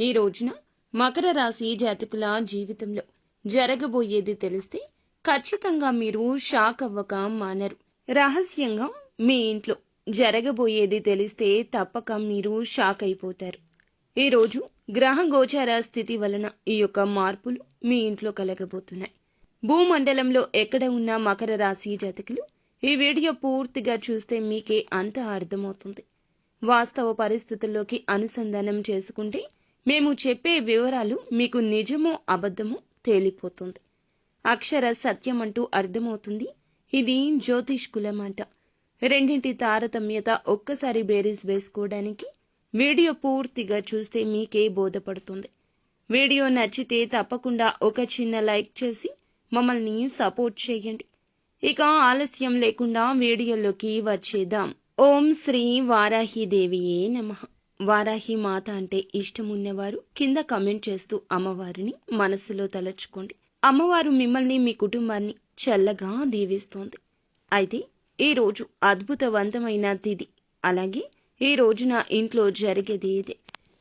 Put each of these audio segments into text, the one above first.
ఈ రోజున మకర రాశి జాతకుల జీవితంలో జరగబోయేది తెలిస్తే ఖచ్చితంగా మీరు షాక్ అవ్వక మానరు. రహస్యంగా మీ ఇంట్లో జరగబోయేది తెలిస్తే తప్పక మీరు షాక్ అయిపోతారు. ఈరోజు గ్రహ గోచార స్థితి వలన ఈ యొక్క మార్పులు మీ ఇంట్లో కలగబోతున్నాయి. భూమండలంలో ఎక్కడ ఉన్న మకర రాశి జాతకులు ఈ వీడియో పూర్తిగా చూస్తే మీకే అంత అర్థమవుతుంది. వాస్తవ పరిస్థితుల్లోకి అనుసంధానం చేసుకుంటే మేము చెప్పే వివరాలు మీకు నిజమో అబద్ధమో తేలిపోతుంది. అక్షర సత్యం అంటూ అర్థమవుతుంది. ఇది జ్యోతిష్ కులమాట. రెండింటి తారతమ్యత ఒక్కసారి బేరీస్ వేసుకోవడానికి వీడియో పూర్తిగా చూస్తే మీకే బోధపడుతుంది. వీడియో నచ్చితే తప్పకుండా ఒక చిన్న లైక్ చేసి మమ్మల్ని సపోర్ట్ చేయండి. ఇక ఆలస్యం లేకుండా వీడియోలోకి వచ్చేద్దాం. ఓం శ్రీ వారాహిదేవియే నమః. వారాహి మాత అంటే ఇష్టమున్నవారు కింద కమెంట్ చేస్తూ అమ్మవారిని మనసులో తలచుకోండి. అమ్మవారు మిమ్మల్ని మీ కుటుంబాన్ని చల్లగా దీవిస్తోంది. అయితే ఈ రోజు అద్భుతవంతమైన తిది. అలాగే ఈ రోజున ఇంట్లో జరిగేది ఇదే.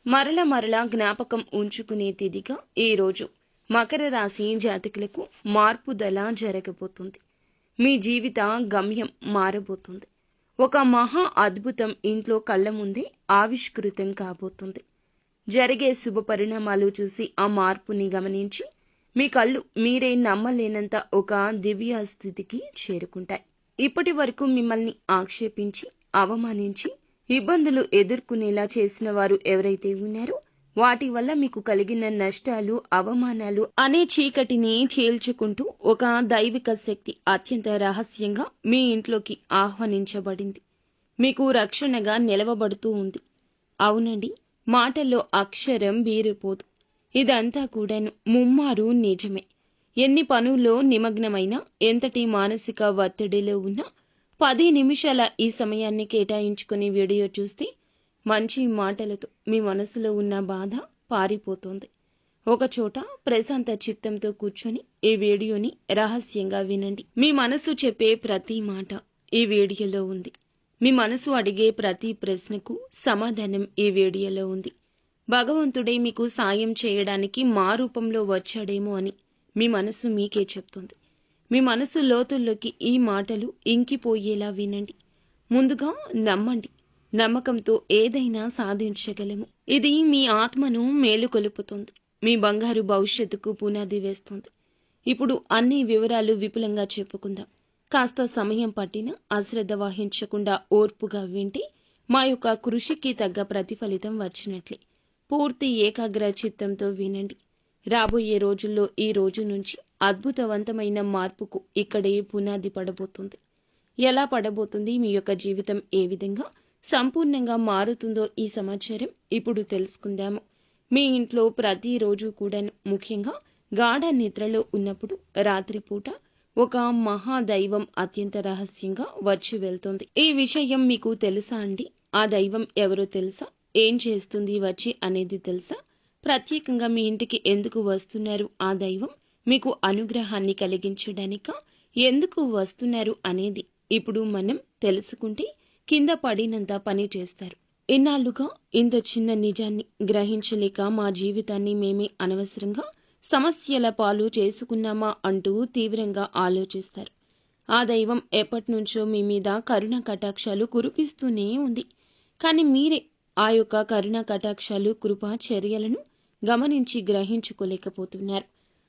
మరల మరల జ్ఞాపకం ఉంచుకునే తిదిగా ఈ రోజు మకర రాశి జాతకులకు మార్పుదల జరగబోతుంది. మీ జీవిత గమ్యం మారబోతుంది. ఒక మహా అద్భుతం ఇంట్లో కళ్ళ ముందే ఆవిష్కృతం కాబోతుంది. జరిగే శుభ పరిణామాలు చూసి ఆ మార్పుని గమనించి మీ కళ్ళు మీరే నమ్మలేనంత ఒక దివ్య స్థితికి చేరుకుంటాయి. ఇప్పటి వరకు మిమ్మల్ని ఆక్షేపించి అవమానించి ఇబ్బందులు ఎదుర్కొనేలా చేసిన వారు ఎవరైతే ఉన్నారో వాటి వల్ల మీకు కలిగిన నష్టాలు అవమానాలు అనే చీకటిని చీల్చుకుంటూ ఒక దైవిక శక్తి అత్యంత రహస్యంగా మీ ఇంట్లోకి ఆహ్వానించబడింది. మీకు రక్షణగా నిలవబడుతూ ఉంది. అవునండి మాటల్లో అక్షరం బీరిపోదు. ఇదంతా కూడాను ముమ్మారు నిజమే. ఎన్ని పనుల్లో నిమగ్నమైనా ఎంతటి మానసిక ఒత్తిడిలో ఉన్నా పది నిమిషాల ఈ సమయాన్ని కేటాయించుకుని వీడియో చూస్తే మంచి మాటలతో మీ మనసులో ఉన్న బాధ పారిపోతుంది. ఒకచోట ప్రశాంత చిత్తంతో కూర్చొని ఈ వీడియోని రహస్యంగా వినండి. మీ మనసు చెప్పే ప్రతి మాట ఈ వీడియోలో ఉంది. మీ మనసు అడిగే ప్రతి ప్రశ్నకు సమాధానం ఈ వీడియోలో ఉంది. భగవంతుడే మీకు సాయం చేయడానికి మా రూపంలో వచ్చాడేమో అని మీ మనసు మీకే చెప్తుంది. మీ మనసు లోతుల్లోకి ఈ మాటలు ఇంకిపోయేలా వినండి. ముందుగా నమ్మండి. నమ్మకంతో ఏదైనా సాధించగలము. ఇది మీ ఆత్మను మేలుకొలుపుతుంది మీ బంగారు భవిష్యత్తుకు పునాది వేస్తుంది. ఇప్పుడు అన్ని వివరాలు విపులంగా చెప్పుకుందాం. కాస్త సమయం పట్టిన అశ్రద్ధ వహించకుండా ఓర్పుగా వింటే మా యొక్క కృషికి తగ్గ ప్రతిఫలితం వచ్చినట్లే. పూర్తి ఏకాగ్ర చిత్తంతో వినండి. రాబోయే రోజుల్లో ఈ రోజు నుంచి అద్భుతవంతమైన మార్పుకు ఇక్కడే పునాది పడబోతుంది. ఎలా పడబోతుంది? మీ యొక్క జీవితం ఏ విధంగా? సంపూర్ణంగా మారుతుందో ఈ సమాచారం ఇప్పుడు తెలుసుకుందాము. మీ ఇంట్లో ప్రతిరోజు కూడా ముఖ్యంగా గాఢ నిద్రలో ఉన్నప్పుడు రాత్రిపూట ఒక మహాదైవం అత్యంత రహస్యంగా వచ్చి వెళ్తుంది. ఈ విషయం మీకు తెలుసా అండి? ఆ దైవం ఎవరో తెలుసా? ఏం చేస్తుంది వచ్చి అనేది తెలుసా? ప్రత్యేకంగా మీ ఇంటికి ఎందుకు వస్తున్నారు? ఆ దైవం మీకు అనుగ్రహాన్ని కలిగించడానిక? ఎందుకు వస్తున్నారు అనేది ఇప్పుడు మనం తెలుసుకుంటే కింద పడినంత పని చేస్తారు. ఇన్నాళ్ళుగా ఇంత చిన్న నిజాన్ని గ్రహించలేక మా జీవితాన్ని మేమే అనవసరంగా సమస్యల పాలు చేసుకున్నామా అంటూ తీవ్రంగా ఆలోచిస్తారు. ఆ దైవం ఎప్పటినుంచో మీ మీద కరుణ కటాక్షాలు కురిపిస్తూనే ఉంది. కానీ మీరే ఆ యొక్క కరుణ కటాక్షాలు కృపా చర్యలను గమనించి గ్రహించుకోలేకపోతున్నారు.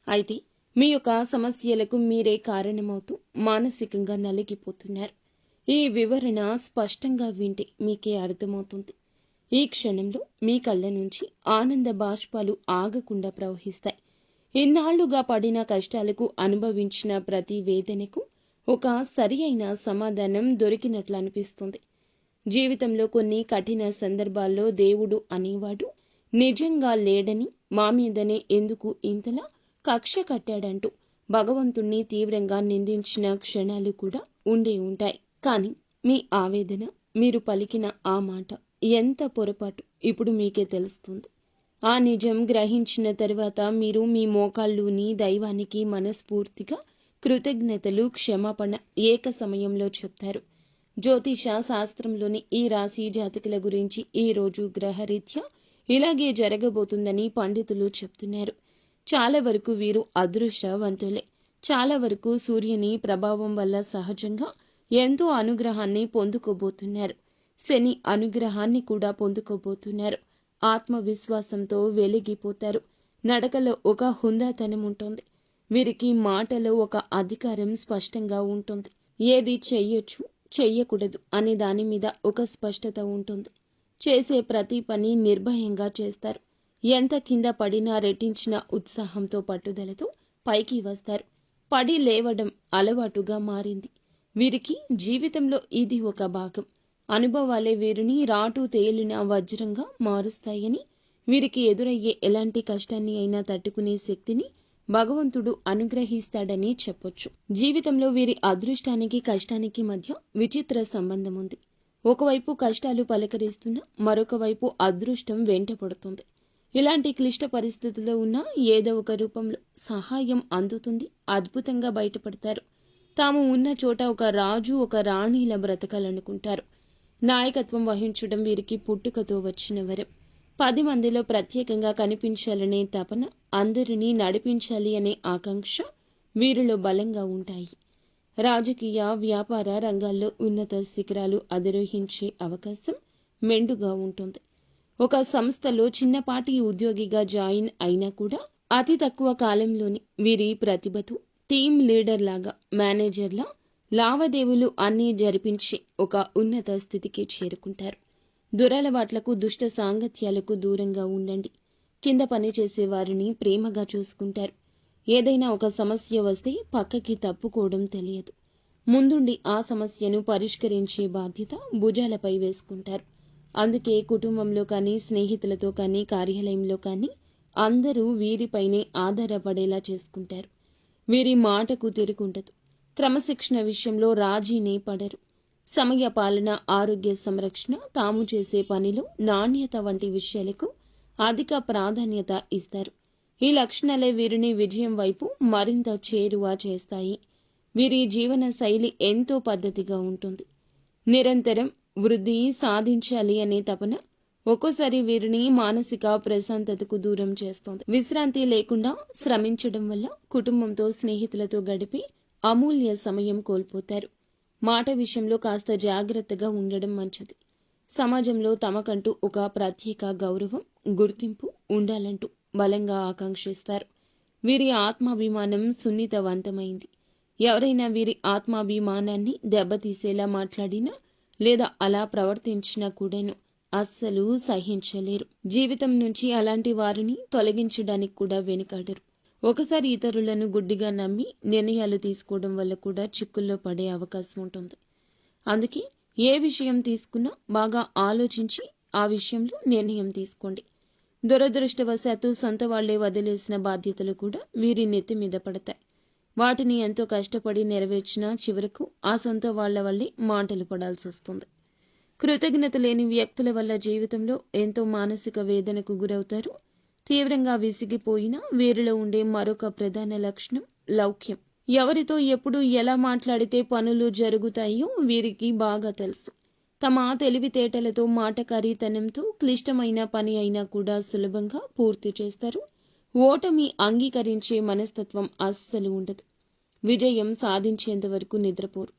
అయితే మీ యొక్క సమస్యలకు మీరే కారణమవుతూ మానసికంగా నలిగిపోతున్నారు. ఈ వివరణ స్పష్టంగా వింటే మీకే అర్థమవుతుంది. ఈ క్షణంలో మీ కళ్ళ నుంచి ఆనంద బాష్పాలు ఆగకుండా ప్రవహిస్తాయి. ఇన్నాళ్ళుగా పడిన కష్టాలకు అనుభవించిన ప్రతి వేదనకు ఒక సరి అయిన సమాధానం దొరికినట్లు అనిపిస్తుంది. జీవితంలో కొన్ని కఠిన సందర్భాల్లో దేవుడు అనేవాడు నిజంగా లేడని మా మీదనే ఎందుకు ఇంతలా కక్ష కట్టాడంటూ భగవంతుణ్ణి తీవ్రంగా నిందించిన క్షణాలు కూడా ఉండే ఉంటాయి. కానీ మీ ఆవేదన మీరు పలికిన ఆ మాట ఎంత పొరపాటు ఇప్పుడు మీకే తెలుస్తుంది. ఆ నిజం గ్రహించిన తర్వాత మీరు మీ మోకాళ్ళుని దైవానికి మనస్ఫూర్తిగా కృతజ్ఞతలు క్షమాపణ ఏక సమయంలో చెప్తారు. జ్యోతిష శాస్త్రంలోని ఈ రాశి జాతకుల గురించి ఈ రోజు గ్రహరీత్యా ఇలాగే జరగబోతుందని పండితులు చెప్తున్నారు. చాలా వరకు వీరు అదృష్టవంతులే. చాలా వరకు సూర్యుని ప్రభావం వల్ల సహజంగా ఎంతో అనుగ్రహాన్ని పొందుకోబోతున్నారు. శని అనుగ్రహాన్ని కూడా పొందుకోబోతున్నారు. ఆత్మవిశ్వాసంతో వెలిగిపోతారు. నడకలో ఒక హుందాతనం ఉంటుంది. వీరికి మాటలో ఒక అధికారం స్పష్టంగా ఉంటుంది. ఏది చెయ్యొచ్చు చెయ్యకూడదు అనే దాని మీద ఒక స్పష్టత ఉంటుంది. చేసే ప్రతి పని నిర్భయంగా చేస్తారు. ఎంత కింద పడినా రెట్టించిన ఉత్సాహంతో పట్టుదలతో పైకి వస్తారు. పడి లేవడం అలవాటుగా మారింది. వీరికి జీవితంలో ఇది ఒక భాగం. అనుభవాలే వీరిని రాటు తేలిన వజ్రంగా మారుస్తాయని వీరికి ఎదురయ్యే ఎలాంటి కష్టాన్ని అయినా తట్టుకునే శక్తిని భగవంతుడు అనుగ్రహిస్తాడని చెప్పొచ్చు. జీవితంలో వీరి అదృష్టానికి కష్టానికి మధ్య విచిత్ర సంబంధం ఉంది ఒకవైపు కష్టాలు పలకరిస్తున్నా మరొక వైపు అదృష్టం వెంటపడుతుంది ఇలాంటి క్లిష్ట పరిస్థితుల్లో ఉన్న ఏదో ఒక రూపంలో సహాయం అందుతుంది అద్భుతంగా బయటపడతారు. తాము ఉన్న చోట ఒక రాజు ఒక రాణిలా బ్రతకాలనుకుంటారు. నాయకత్వం వహించడం వీరికి పుట్టుకతో వచ్చిన వరం. పది మందిలో ప్రత్యేకంగా కనిపించాలనే తపన అందరినీ నడిపించాలి అనే ఆకాంక్ష వీరిలో బలంగా ఉంటాయి. రాజకీయ వ్యాపార రంగాల్లో ఉన్నత శిఖరాలు అధిరోహించే అవకాశం మెండుగా ఉంటుంది. ఒక సంస్థలో చిన్నపాటి ఉద్యోగిగా జాయిన్ అయినా కూడా అతి తక్కువ కాలంలోని వీరి ప్రతిభతో టీం లీడర్ లాగా మేనేజర్లా లావాదేవీలు అన్నీ జరిపించి ఒక ఉన్నత స్థితికి చేరుకుంటారు. దురలవాట్లకు దుష్ట సాంగత్యాలకు దూరంగా ఉండండి. కింద పనిచేసే వారిని ప్రేమగా చూసుకుంటారు. ఏదైనా ఒక సమస్య వస్తే పక్కకి తప్పుకోవడం తెలియదు. ముందుండి ఆ సమస్యను పరిష్కరించే బాధ్యత భుజాలపై వేసుకుంటారు. అందుకే కుటుంబంలో కానీ స్నేహితులతో కానీ కార్యాలయంలో కానీ అందరూ వీరిపైనే ఆధారపడేలా చేసుకుంటారు. వీరి మాటకు తిరుగుండదు క్రమశిక్షణ విషయంలో రాజీనే పడరు. సమయ పాలన ఆరోగ్య సంరక్షణ తాము చేసే పనిలో నాణ్యత వంటి విషయాలకు అధిక ప్రాధాన్యత ఇస్తారు. ఈ లక్షణాలే వీరిని విజయం వైపు మరింత చేరువ చేస్తాయి. వీరి జీవన శైలి ఎంతో పద్ధతిగా ఉంటుంది. నిరంతరం వృద్ధి సాధించాలి అనే తపన ఒక్కోసారి వీరిని మానసిక ప్రశాంతతకు దూరం చేస్తోంది. విశ్రాంతి లేకుండా శ్రమించడం వల్ల కుటుంబంతో స్నేహితులతో గడిపి అమూల్య సమయం కోల్పోతారు. మాట విషయంలో కాస్త జాగ్రత్తగా ఉండడం మంచిది. సమాజంలో తమకంటూ ఒక ప్రత్యేక గౌరవం గుర్తింపు ఉండాలంటూ బలంగా ఆకాంక్షిస్తారు. వీరి ఆత్మాభిమానం సున్నితవంతమైంది. ఎవరైనా వీరి ఆత్మాభిమానాన్ని దెబ్బతీసేలా మాట్లాడినా లేదా అలా ప్రవర్తించినా కూడాను అస్సలు సహించలేరు. జీవితం నుంచి అలాంటి వారిని తొలగించడానికి కూడా వెనుకాడరు. ఒకసారి ఇతరులను గుడ్డిగా నమ్మి నిర్ణయాలు తీసుకోవడం వల్ల కూడా చిక్కుల్లో పడే అవకాశం ఉంటుంది. అందుకే ఏ విషయం తీసుకున్నా బాగా ఆలోచించి ఆ విషయంలో నిర్ణయం తీసుకోండి. దురదృష్టవశాత్తు సొంత వాళ్ళే వదిలేసిన బాధ్యతలు కూడా వీరి నెత్తి మీద పడతాయి. వాటిని ఎంతో కష్టపడి నెరవేర్చినా చివరకు ఆ సొంత వాళ్ళ వల్లే మాటలు పడాల్సి వస్తుంది. కృతజ్ఞత లేని వ్యక్తుల వల్ల జీవితంలో ఎంతో మానసిక వేదనకు గురవుతారు. తీవ్రంగా విసిగిపోయినా వీరిలో ఉండే మరొక ప్రధాన లక్షణం లౌక్యం. ఎవరితో ఎప్పుడు ఎలా మాట్లాడితే పనులు జరుగుతాయో వీరికి బాగా తెలుసు. తమ తెలివితేటలతో మాటకారీతనంతో క్లిష్టమైన పని అయినా కూడా సులభంగా పూర్తి చేస్తారు. ఓటమి అంగీకరించే మనస్తత్వం అస్సలు ఉండదు. విజయం సాధించేంత వరకు నిద్రపోరు.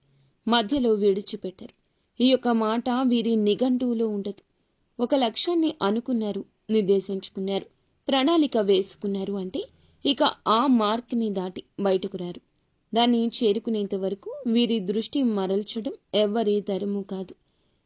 మధ్యలో విడిచిపెట్టరు. ఈ యొక్క మాట వీరి నిఘంటువులో ఉండదు. ఒక లక్ష్యాన్ని అనుకున్నారు నిర్దేశించుకున్నారు ప్రణాళిక వేసుకున్నారు అంటే ఇక ఆ మార్క్ని దాటి బయటకు రారు. దాన్ని చేరుకునేంత వరకు వీరి దృష్టి మరల్చడం ఎవ్వరి తరము కాదు.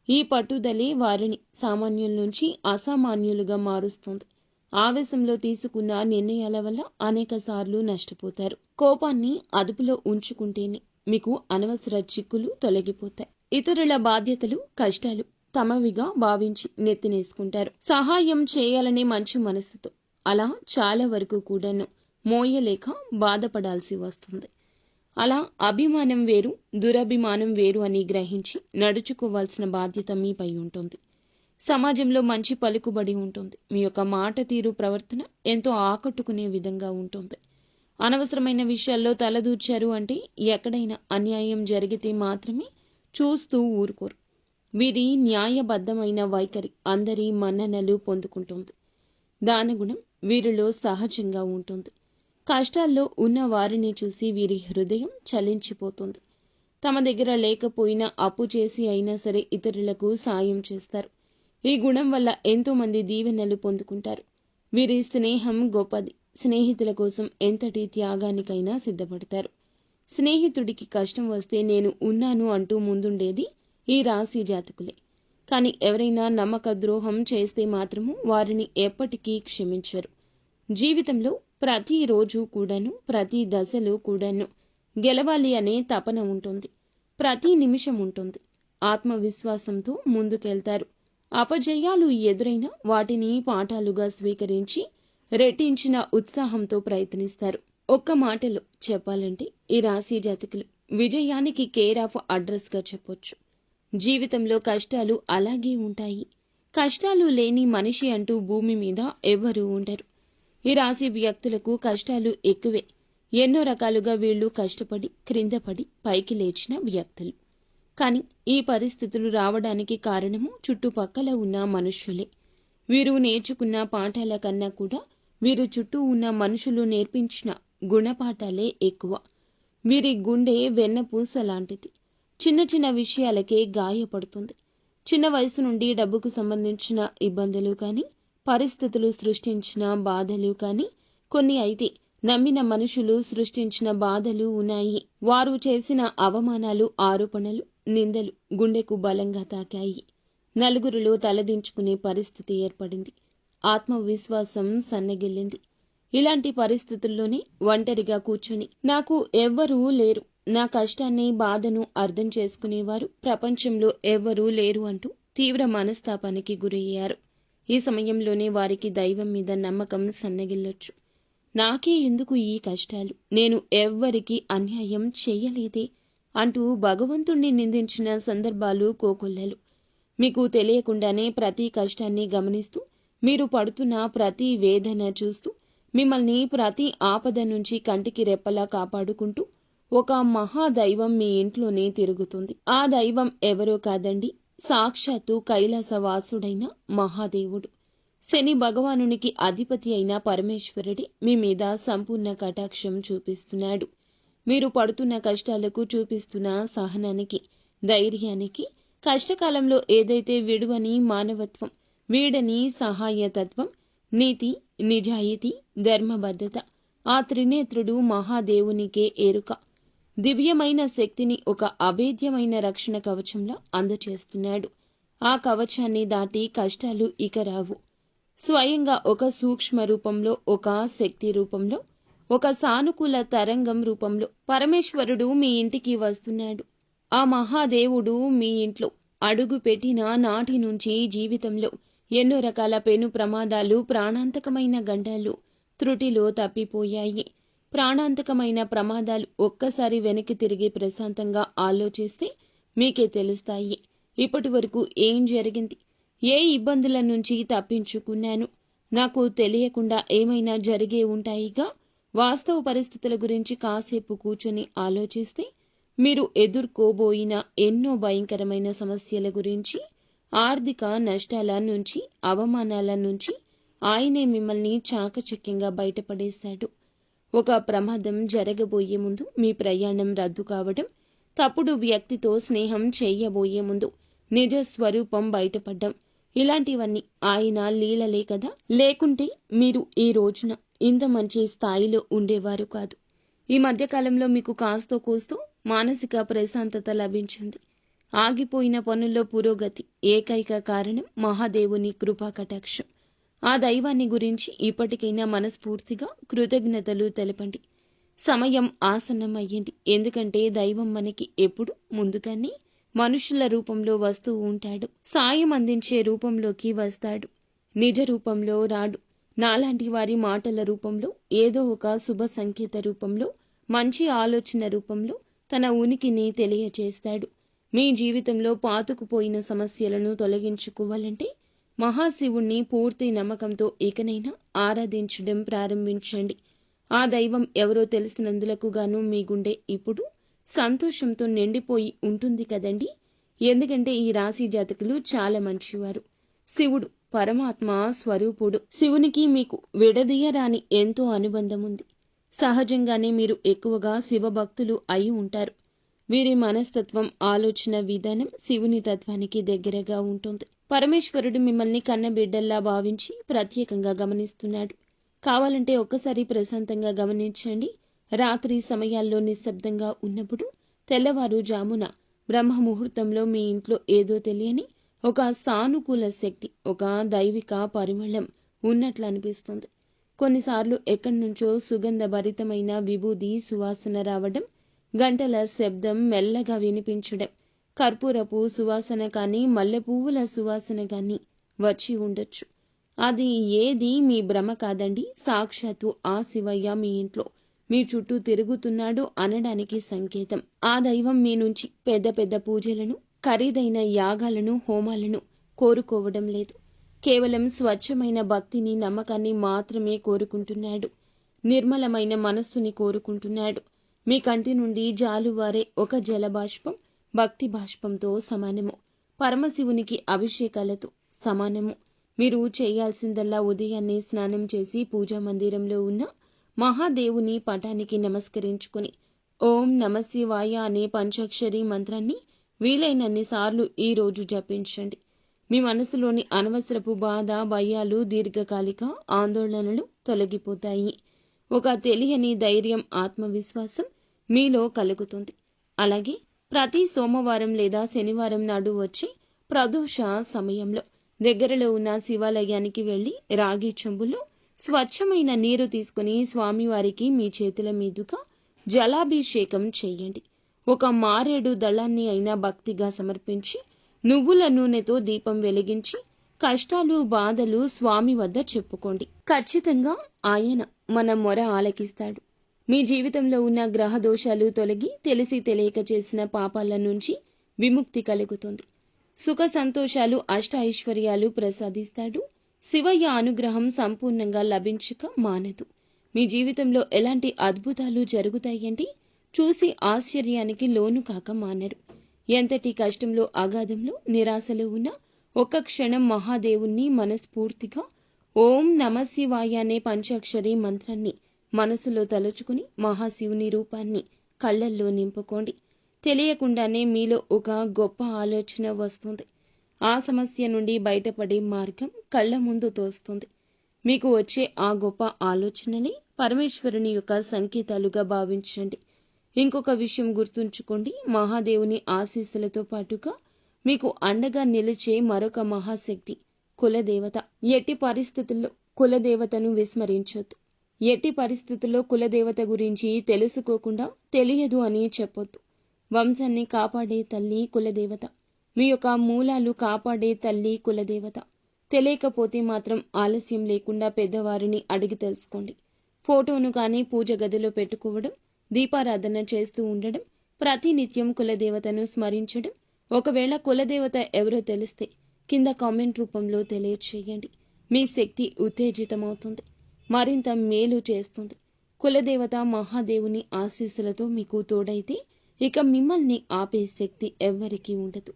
ఈ పట్టుదలే వారిని సామాన్యుల నుంచి అసామాన్యులుగా మారుస్తుంది. ఆవేశంలో తీసుకున్న నిర్ణయాల వల్ల అనేక సార్లు నష్టపోతారు. కోపాన్ని అదుపులో ఉంచుకుంటేనే మీకు అనవసర చిక్కులు తొలగిపోతాయి. ఇతరుల బాధ్యతలు కష్టాలు తమవిగా భావించి నెత్తినేసుకుంటారు. సహాయం చేయాలనే మంచి మనసుతో అలా చాలా వరకు కూడాను మోయలేక బాధపడాల్సి వస్తుంది. అలా అభిమానం వేరు దురభిమానం వేరు అని గ్రహించి నడుచుకోవాల్సిన బాధ్యత మీపై ఉంటుంది. సమాజంలో మంచి పలుకుబడి ఉంటుంది. మీ యొక్క మాట తీరు ప్రవర్తన ఎంతో ఆకట్టుకునే విధంగా ఉంటుంది. అనవసరమైన విషయాల్లో తలదూర్చారు అంటే ఎక్కడైనా అన్యాయం జరిగితే మాత్రమే చూస్తూ ఊరుకోరు. వీరి న్యాయబద్ధమైన వైఖరి అందరి మన్ననలు పొందుకుంటుంది. దానగుణం వీరిలో సహజంగా ఉంటుంది. కష్టాల్లో ఉన్న వారిని చూసి వీరి హృదయం చలించిపోతుంది. తమ దగ్గర లేకపోయినా అప్పు చేసి అయినా సరే ఇతరులకు సాయం చేస్తారు. ఈ గుణం వల్ల ఎంతో మంది దీవెనలు పొందుకుంటారు. వీరి స్నేహం గొప్పది. స్నేహితుల కోసం ఎంతటి త్యాగానికైనా సిద్ధపడతారు. స్నేహితుడికి కష్టం వస్తే నేను ఉన్నాను అంటూ ముందుండేది ఈ రాశి జాతకులే. కానీ ఎవరైనా నమ్మక ద్రోహం చేస్తే మాత్రము వారిని ఎప్పటికీ క్షమించరు. జీవితంలో ప్రతి రోజు కూడాను ప్రతి దశలో కూడాను గెలవాలి అనే తపన ఉంటుంది. ప్రతి నిమిషం ఉంటుంది. ఆత్మవిశ్వాసంతో ముందుకెళ్తారు. అపజయాలు ఎదురైనా వాటిని పాఠాలుగా స్వీకరించి రెట్టించిన ఉత్సాహంతో ప్రయత్నిస్తారు. ఒక్క మాటలో చెప్పాలంటే ఈ రాశి జాతకులు విజయానికి కేర్ ఆఫ్ అడ్రస్గా చెప్పొచ్చు. జీవితంలో కష్టాలు అలాగే ఉంటాయి. కష్టాలు లేని మనిషి అంటూ భూమి మీద ఎవరూ ఉండరు. ఈ రాశి వ్యక్తులకు కష్టాలు ఎక్కువే. ఎన్నో రకాలుగా వీళ్ళు కష్టపడి క్రిందపడి పైకి లేచిన వ్యక్తులు. కానీ ఈ పరిస్థితులు రావడానికి కారణము చుట్టుపక్కల ఉన్న మనుషులే వీరు నేర్చుకున్న పాఠాల కన్నా కూడా వీరు చుట్టూ ఉన్న మనుషులు నేర్పించిన గుణపాఠాలే ఎక్కువ. వీరి గుండె వెన్నపూస లాంటిది. చిన్న చిన్న విషయాలకే గాయపడుతుంది. చిన్న వయసు నుండి డబ్బుకు సంబంధించిన ఇబ్బందులు కానీ పరిస్థితులు సృష్టించిన బాధలు కానీ కొన్ని అయితే నమ్మిన మనుషులు సృష్టించిన బాధలు ఉన్నాయి. వారు చేసిన అవమానాలు ఆరోపణలు నిందలు గుండెకు బలంగా తాకాయి. నలుగురిలో తలదించుకునే పరిస్థితి ఏర్పడింది. ఆత్మవిశ్వాసం సన్నగిల్లింది. ఇలాంటి పరిస్థితుల్లోనే ఒంటరిగా కూర్చుని నాకు ఎవ్వరూ లేరు. నా కష్టాన్ని బాధను అర్థం చేసుకునేవారు. ప్రపంచంలో ఎవ్వరూ లేరు అంటూ తీవ్ర మనస్తాపానికి గురయ్యారు. ఈ సమయంలోనే వారికి దైవం మీద నమ్మకం సన్నగిల్లొచ్చు. నాకే ఎందుకు ఈ కష్టాలు? నేను ఎవ్వరికీ అన్యాయం చెయ్యలేదే అంటూ భగవంతుణ్ణి నిందించిన సందర్భాలు కోకొల్లలు. మీకు తెలియకుండానే ప్రతి కష్టాన్ని గమనిస్తూ మీరు పడుతున్న ప్రతి వేదన చూస్తూ మిమ్మల్ని ప్రతి ఆపద నుంచి కంటికి రెప్పలా కాపాడుకుంటూ ఒక మహాదైవం మీ ఇంట్లోనే తిరుగుతుంది. ఆ దైవం ఎవరో కాదండి. సాక్షాత్తు కైలాసవాసుడైన మహాదేవుడు. శని భగవానునికి అధిపతి అయిన పరమేశ్వరుడి మీ మీద సంపూర్ణ కటాక్షం చూపిస్తున్నాడు. మీరు పడుతున్న కష్టాలకు చూపిస్తున్న సహనానికి ధైర్యానికి కష్టకాలంలో ఏదైతే విడువని మానవత్వం వీడని సహాయతత్వం నీతి నిజాయితీ ధర్మబద్ధత ఆ త్రినేత్రుడు మహాదేవునికే ఎరుక. దివ్యమైన శక్తిని ఒక అభేద్యమైన రక్షణ కవచంలా అందచేస్తున్నాడు. ఆ కవచాన్ని దాటి కష్టాలు ఇక రావు. స్వయంగా ఒక సూక్ష్మ రూపంలో ఒక శక్తి రూపంలో ఒక సానుకూల తరంగం రూపంలో పరమేశ్వరుడు మీ ఇంటికి వస్తున్నాడు. ఆ మహాదేవుడు మీ ఇంట్లో అడుగు పెట్టిన నాటి నుంచి జీవితంలో ఎన్నో రకాల పెను ప్రమాదాలు ప్రాణాంతకమైన గండాలు త్రుటిలో తప్పిపోయాయి. ప్రాణాంతకమైన ప్రమాదాలు ఒక్కసారి వెనక్కి తిరిగి ప్రశాంతంగా ఆలోచిస్తే మీకే తెలుస్తాయి. ఇప్పటి వరకు ఏం జరిగింది? ఏ ఇబ్బందుల నుంచి తప్పించుకున్నాను? నాకు తెలియకుండా ఏమైనా జరిగే ఉంటాయిగా? వాస్తవ పరిస్థితుల గురించి కాసేపు కూర్చొని ఆలోచిస్తే మీరు ఎదుర్కోబోయిన ఎన్నో భయంకరమైన సమస్యల గురించి ఆర్థిక నష్టాల నుంచి అవమానాల నుంచి ఆయనే మిమ్మల్ని చాకచక్యంగా బయటపడేశాడు. ఒక ప్రమాదం జరగబోయే ముందు మీ ప్రయాణం రద్దు కావడం తప్పుడు వ్యక్తితో స్నేహం చేయబోయే ముందు నిజ స్వరూపం బయటపడ్డం ఇలాంటివన్నీ ఆయన లీలలే కదా? లేకుంటే మీరు ఈ రోజున ఇంత మంచి స్థాయిలో ఉండేవారు కాదు. ఈ మధ్యకాలంలో మీకు కాస్తో కూస్తూ మానసిక ప్రశాంతత లభించింది. ఆగిపోయిన పనుల్లో పురోగతి ఏకైక కారణం మహాదేవుని కృపా కటాక్షం. ఆ దైవాన్ని గురించి ఇప్పటికైనా మనస్ఫూర్తిగా కృతజ్ఞతలు తెలపండి. సమయం ఆసన్నమయ్యింది. ఎందుకంటే దైవం మనకి ఎప్పుడు ముందుగానే మనుషుల రూపంలో వస్తూ ఉంటాడు. సాయం అందించే రూపంలోకి వస్తాడు. నిజ రూపంలో రాడు. నాలాంటి వారి మాటల రూపంలో ఏదో ఒక శుభ సంకేత రూపంలో మంచి ఆలోచన రూపంలో తన ఉనికిని తెలియచేస్తాడు. మీ జీవితంలో పాతుకుపోయిన సమస్యలను తొలగించుకోవాలంటే మహాశివుణ్ణి పూర్తి నమ్మకంతో ఇకనైనా ఆరాధించడం ప్రారంభించండి. ఆ దైవం ఎవరో తెలిసినందులకు గాను మీ గుండె ఇప్పుడు సంతోషంతో నిండిపోయి ఉంటుంది కదండి? ఎందుకంటే ఈ రాశి జాతకులు చాలా మంచివారు. శివుడు పరమాత్మ స్వరూపుడు. శివునికి మీకు విడదీయరాని ఎంతో అనుబంధం ఉంది సహజంగానే మీరు ఎక్కువగా శివభక్తులు అయి ఉంటారు. వీరి మనస్తత్వం ఆలోచన విధానం శివుని తత్వానికి దగ్గరగా ఉంటుంది. పరమేశ్వరుడు మిమ్మల్ని కన్నబిడ్డల్లా భావించి ప్రత్యేకంగా గమనిస్తున్నాడు. కావాలంటే ఒక్కసారి ప్రశాంతంగా గమనించండి. రాత్రి సమయాల్లో నిశ్శబ్దంగా ఉన్నప్పుడు తెల్లవారు జామున బ్రహ్మ ముహూర్తంలో మీ ఇంట్లో ఏదో తెలియని ఒక సానుకూల శక్తి ఒక దైవిక పరిమళం ఉన్నట్లు అనిపిస్తుంది. కొన్నిసార్లు ఎక్కడి నుంచో సుగంధభరితమైన విభూది సువాసన రావడం గంటల శబ్దం మెల్లగా వినిపించడం. కర్పూరపు సువాసన కానీ మల్లెపువ్వుల సువాసన కానీ వచ్చి ఉండొచ్చు. అది ఏది మీ భ్రమ కాదండి. సాక్షాత్తు ఆ శివయ్య మీ ఇంట్లో. మీ చుట్టూ తిరుగుతున్నాడు అనడానికి సంకేతం. ఆ దైవం మీ నుంచి పెద్ద పెద్ద పూజలను ఖరీదైన యాగాలను హోమాలను కోరుకోవడం లేదు. కేవలం స్వచ్ఛమైన భక్తిని నమ్మకాన్ని మాత్రమే కోరుకుంటున్నాడు. నిర్మలమైన మనస్సుని కోరుకుంటున్నాడు. మీ కంటి నుండి జాలువారే ఒక జలబాష్పం భక్తి బాష్పంతో సమానము. పరమశివునికి అభిషేకాలతో సమానము. మీరు చేయాల్సిందల్లా ఉదయాన్నే స్నానం చేసి పూజా మందిరంలో ఉన్న మహాదేవుని పటానికి నమస్కరించుకుని ఓం నమశివాయ అనే పంచాక్షరి మంత్రాన్ని వీలైనన్ని సార్లు ఈ రోజు జపించండి. మీ మనసులోని అనవసరపు బాధ భయాలు దీర్ఘకాలిక ఆందోళనలు తొలగిపోతాయి. ఒక తెలియని ధైర్యం ఆత్మవిశ్వాసం మీలో కలుగుతుంది. అలాగే ప్రతి సోమవారం లేదా శనివారం నాడు వచ్చి ప్రదోష సమయంలో దగ్గరలో ఉన్న శివాలయానికి వెళ్ళి రాగి చెంబులో స్వచ్ఛమైన నీరు తీసుకుని స్వామివారికి మీ చేతుల మీదుగా జలాభిషేకం చేయండి. ఒక మారేడు దళాన్ని అయినా భక్తిగా సమర్పించి నువ్వుల నూనెతో దీపం వెలిగించి కష్టాలు బాధలు స్వామి వద్ద చెప్పుకోండి. ఖచ్చితంగా ఆయన మన మొర ఆలకిస్తాడు. మీ జీవితంలో ఉన్న గ్రహ దోషాలు తొలగి తెలిసి తెలియక చేసిన పాపాల నుంచి విముక్తి కలుగుతుంది. సుఖ సంతోషాలు అష్ట ఐశ్వర్యాలు ప్రసాదిస్తాడు. శివయ్య అనుగ్రహం సంపూర్ణంగా లభించక మానదు. మీ జీవితంలో ఎలాంటి అద్భుతాలు జరుగుతాయంటే చూసి ఆశ్చర్యానికి లోను కాక మానరు. ఎంతటి కష్టంలో అగాధంలో నిరాశలో ఉన్న ఒక్క క్షణం మహాదేవుణ్ణి మనస్ఫూర్తిగా ఓం నమ శివాయ అనే పంచాక్షరి మంత్రాన్ని మనసులో తలుచుకుని మహాశివుని రూపాన్ని కళ్ళల్లో నింపుకోండి. తెలియకుండానే మీలో ఒక గొప్ప ఆలోచన వస్తుంది. ఆ సమస్య నుండి బయటపడే మార్గం కళ్ళ ముందు తోస్తుంది. మీకు వచ్చే ఆ గొప్ప ఆలోచనని పరమేశ్వరుని యొక్క సంకేతాలుగా భావించండి. ఇంకొక విషయం గుర్తుంచుకోండి. మహాదేవుని ఆశీస్సులతో పాటుగా మీకు అండగా నిలిచే మరొక మహాశక్తి కులదేవత. ఎట్టి పరిస్థితుల్లో కులదేవతను విస్మరించొద్దు. ఎట్టి పరిస్థితుల్లో కులదేవత గురించి తెలుసుకోకుండా తెలియదు అని చెప్పొద్దు. వంశాన్ని కాపాడే తల్లి కులదేవత. మీ యొక్క మూలాలు కాపాడే తల్లి కులదేవత. తెలియకపోతే మాత్రం ఆలస్యం లేకుండా పెద్దవారిని అడిగి తెలుసుకోండి. ఫోటోను కానీ పూజ గదిలో పెట్టుకోవడం దీపారాధన చేస్తూ ఉండడం ప్రతినిత్యం కులదేవతను స్మరించడం. ఒకవేళ కులదేవత ఎవరో తెలిస్తే కింద కామెంట్ రూపంలో తెలియచేయండి. మీ శక్తి ఉత్తేజితమవుతుంది. మరింత మేలు చేస్తుంది. కులదేవత మహాదేవుని ఆశీస్సులతో మీకు తోడైతే ఇక మిమ్మల్ని ఆపే శక్తి ఎవ్వరికీ ఉండదు.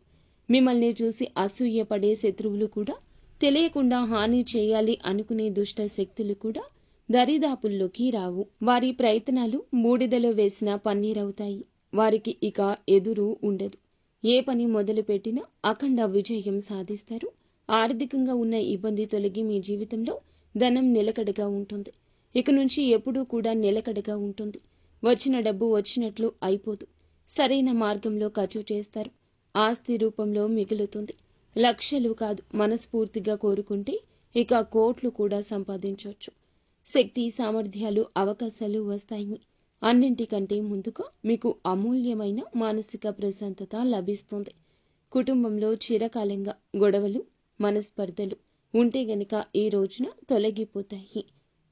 మిమ్మల్ని చూసి అసూయపడే శత్రువులు కూడా తెలియకుండా హాని చేయాలి అనుకునే దుష్ట శక్తులు కూడా దరిదాపుల్లోకి రావు. వారి ప్రయత్నాలు బూడిదలో వేసిన పన్నీరవుతాయి. వారికి ఇక ఎదురు ఉండదు. ఏ పని మొదలుపెట్టినా అఖండ విజయం సాధిస్తారు. ఆర్థికంగా ఉన్న ఇబ్బంది తొలగి మీ జీవితంలో ధనం నిలకడగా ఉంటుంది. ఇక నుంచి ఎప్పుడూ కూడా నిలకడగా ఉంటుంది. వచ్చిన డబ్బు వచ్చినట్లు అయిపోదు. సరైన మార్గంలో ఖర్చు చేస్తారు. ఆస్తి రూపంలో మిగులుతుంది. లక్షలు కాదు మనస్ఫూర్తిగా కోరుకుంటే ఇక కోట్లు కూడా సంపాదించవచ్చు శక్తి సామర్థ్యాలు అవకాశాలు వస్తాయి. అన్నింటికంటే ముందుగా మీకు అమూల్యమైన మానసిక ప్రశాంతత లభిస్తుంది. కుటుంబంలో చిరకాలంగా గొడవలు మనస్పర్ధలు ఉంటే గనక ఈ రోజున తొలగిపోతాయి.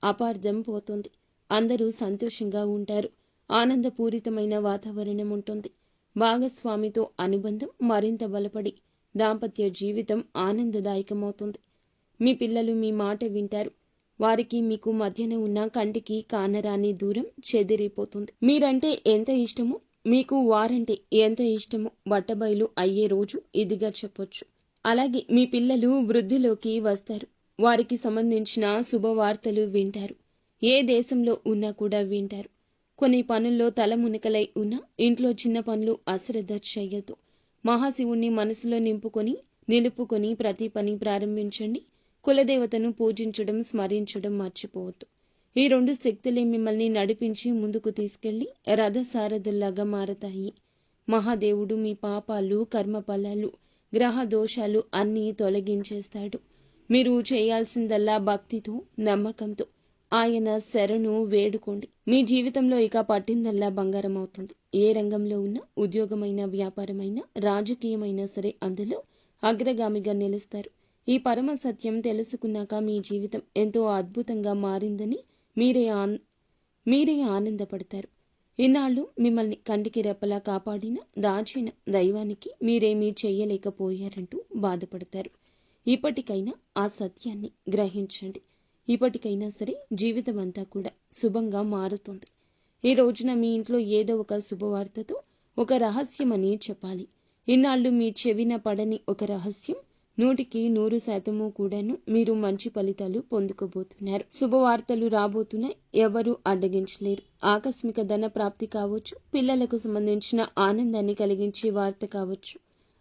అపార్థం పోతుంది. అందరూ సంతోషంగా ఉంటారు. ఆనందపూరితమైన వాతావరణం ఉంటుంది. భాగస్వామితో అనుబంధం మరింత బలపడి దాంపత్య జీవితం ఆనందదాయకమవుతుంది. మీ పిల్లలు మీ మాట వింటారు. వారికి మీకు మధ్యన ఉన్న కంటికి కానరాని దూరం చెదిరిపోతుంది. మీరంటే ఎంత ఇష్టమో మీకు వారంటే ఎంత ఇష్టమో బట్టబయలు అయ్యే రోజు ఇదిగా చెప్పొచ్చు. అలాగే మీ పిల్లలు వృద్ధిలోకి వస్తారు. వారికి సంబంధించిన శుభవార్తలు వింటారు. ఏ దేశంలో ఉన్నా కూడా వింటారు. కొన్ని పనుల్లో తలమునకలై ఉన్నా ఇంట్లో చిన్న పనులు అశ్రద్ధ చెయ్యొద్దు మహాశివుణ్ణి మనసులో నింపుకొని నిలుపుకొని ప్రతి పని ప్రారంభించండి. కులదేవతను పూజించడం స్మరించడం మర్చిపోవద్దు. ఈ రెండు శక్తులే మిమ్మల్ని నడిపించి ముందుకు తీసుకెళ్ళి రథసారథుల్లాగా మారతాయి. మహాదేవుడు మీ పాపాలు కర్మఫలాలు గ్రహ దోషాలు అన్నీ తొలగించేస్తాడు. మీరు చేయాల్సిందల్లా భక్తితో నమ్మకంతో. ఆయన శరణు వేడుకోండి. మీ జీవితంలో ఇక పట్టిందల్లా బంగారం అవుతుంది ఏ రంగంలో ఉన్న ఉద్యోగమైన వ్యాపారమైన రాజకీయమైనా సరే అందులో అగ్రగామిగా నిలుస్తారు. ఈ పరమ సత్యం తెలుసుకున్నాక మీ జీవితం ఎంతో అద్భుతంగా మారిందని మీరే ఆన్ మీరే ఆనందపడతారు. ఇన్నాళ్ళు మిమ్మల్ని కంటికి రెప్పలా కాపాడిన దాచిన దైవానికి మీరేమీ చెయ్యలేకపోయారంటూ బాధపడతారు. ఇప్పటికైనా ఆ సత్యాన్ని గ్రహించండి. ఇప్పటికైనా సరే జీవితం అంతా కూడా శుభంగా మారుతుంది. ఈ రోజున మీ ఇంట్లో ఏదో ఒక శుభవార్తతో ఒక రహస్యమని చెప్పాలి. ఇన్నాళ్ళు మీ చెవిన పడని ఒక రహస్యం నూటికి నూరు శాతము కూడాను మీరు మంచి ఫలితాలు పొందుకోబోతున్నారు. శుభవార్తలు రాబోతున్నాయి ఎవరు అడ్డగించలేరు. ఆకస్మిక ధన ప్రాప్తి కావచ్చు పిల్లలకు సంబంధించిన ఆనందాన్ని కలిగించే వార్త కావచ్చు.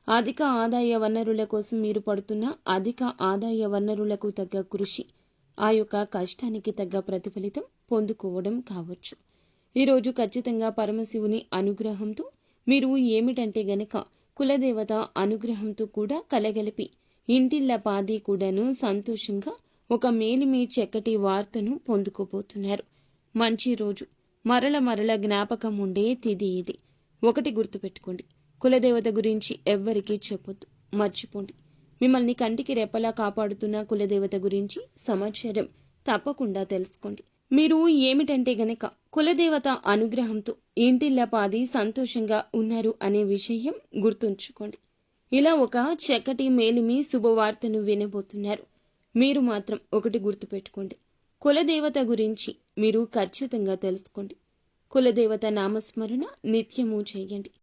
అధిక ఆదాయ వనరుల కోసం మీరు పడుతున్న అధిక ఆదాయ వనరులకు తగ్గ కృషి ఆ యొక్క కష్టానికి తగ్గ ప్రతిఫలితం పొందుకోవడం కావచ్చు. ఈరోజు ఖచ్చితంగా పరమశివుని అనుగ్రహంతో మీరు ఏమిటంటే గనక కులదేవత అనుగ్రహంతో కూడా కలగలిపి ఇంటిళ్ళ పాది కూడాను సంతోషంగా ఒక మేలిమి చక్కటి వార్తను పొందుకోబోతున్నారు. మంచి రోజు. మరల మరల జ్ఞాపకం ఉండే తిది ఇది. ఒకటి గుర్తుపెట్టుకోండి. కులదేవత గురించి ఎవ్వరికీ చెప్పొద్దు. మర్చిపోండి. మిమ్మల్ని కంటికి రెప్పలా కాపాడుతున్న కులదేవత గురించి సమాచారం తప్పకుండా తెలుసుకోండి. మీరు ఏమిటంటే గనక కులదేవత అనుగ్రహంతో ఇంటిల్లపాది సంతోషంగా ఉన్నారు అనే విషయం గుర్తుంచుకోండి. ఇలా ఒక చక్కటి మేలిమి శుభవార్తను వినబోతున్నారు. మీరు మాత్రం ఒకటి గుర్తుపెట్టుకోండి. కులదేవత గురించి మీరు ఖచ్చితంగా తెలుసుకోండి. కులదేవత నామస్మరణ నిత్యము చేయండి.